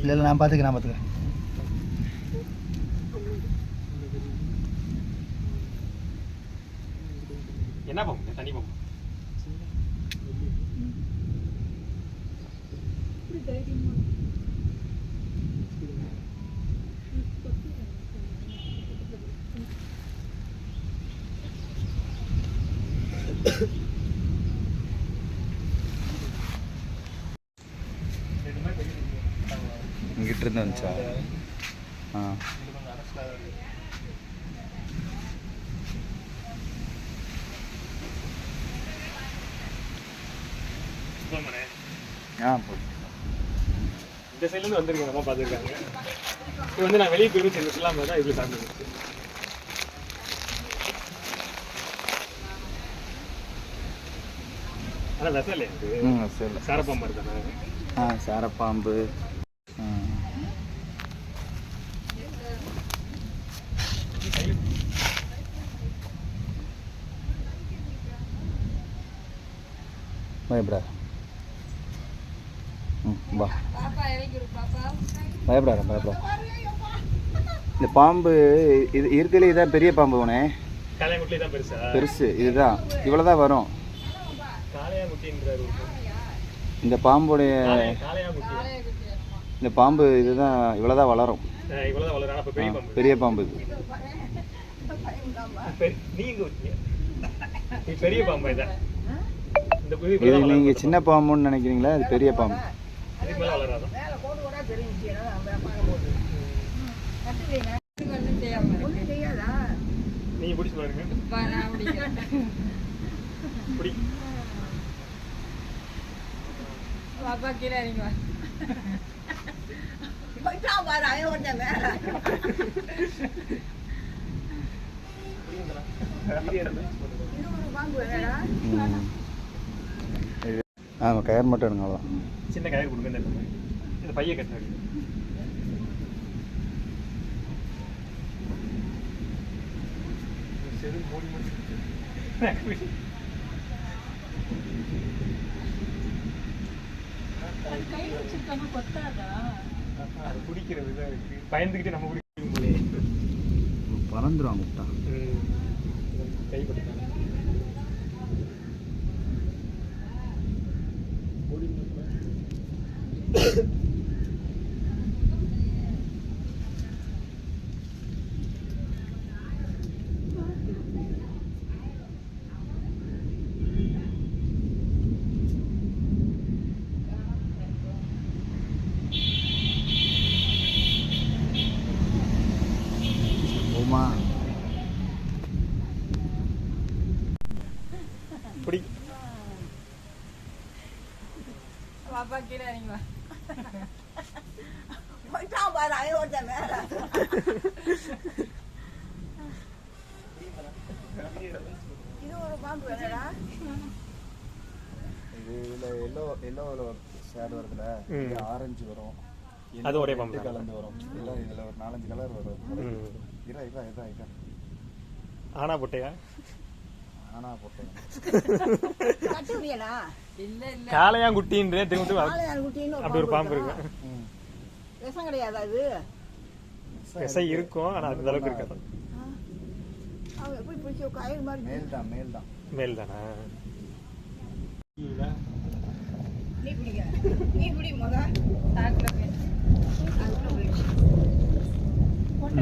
இல்லை நான் பார்த்துக்கிறேன் நான் பார்த்துக்கிறேன் என்ன பாம்பு தனி பாம்பு இங்கிட்ட இருந்து வந்துச்சா? ஆ. ஆ இந்த சைடுல இருந்து வந்திருக்கேன் அம்மா பார்த்துருக்காங்க. இது வந்து நான் வெளியே போயிடும் சென்று சொல்லாம தான் இதுல சார்ந்து ஆனா விஷம் இல்லையா இது ம் சரி சாரப்பாம்பு இருக்கானே ஆ சாரப்பாம்பு. பயப்படாத ம் வா பயப்படாத பயப்படாத இந்த பாம்பு இது இருக்கிறதுல இதான் பெரிய பாம்பு உனே. பெருசா? பெருசு இதுதான். இவ்வளோ தான் வரும் இந்த பாம்புடைய இந்த பாம்பு இதுதான் இவ்வளோ தான் வளரும். பெரிய பாம்பு. பெரிய பாம்பு இது. பெரிய- பாம்பா இதான். இது நீங்கள் சின்ன பாம்புன்னு நினைக்கிறீங்களா? இது பெரிய பாம்பு. நீங்க பாப்பா கீழே இறங்கி வா. ம். ஆமாம் கயர் மட்டும் எடுங்க அவ்வளோதான் சின்ன கயிறு கொடுங்க இந்த இடத்துல. இந்த பைய கட்டுறது அது குடிக்கிறது தான் இருக்கு. பயந்துக்கிட்டு நம்ம குடிக்கும் போதே பறந்துடும் விட்டா போமா பிடி. பாப்பா கீழே இறங்கி வா இது இதில் எல்லோ எல்லோவில் ஷேட் வருதுல. இது ஆரஞ்சு வரும். அது ஒரே பாம்பு. கலந்து வரும். இல்லை இதில் ஒரு நாலஞ்சு கலர் வரும். இதா இதா இதா இதா ஆனா பொட்டையா? ஆனா போட்டேன். இல்ல இல்ல. காளையாங்குட்டின்றே திரும்ப அப்படி ஒரு பாம்பு இருக்கு? விஷம் கிடையாதா இது விசை இருக்கும் ஆனா அந்த அளவுக்கு இருக்காது. அவன் எப்படி பிடிச்சி கயிறு மாதிரி மேல் தான் மேல் தான். மேல் தானா? நீ பிடிக்க. நீ பிடி முத போய் இல்லை படுத்துக்க வரேன் இதை கொண்டு போய் அந்த இதில் ஒன்று விட்றாங்க மனசில் கயிறு எடுக்கிறீங்களா மண்ணு மூட்டை எடுத்து அது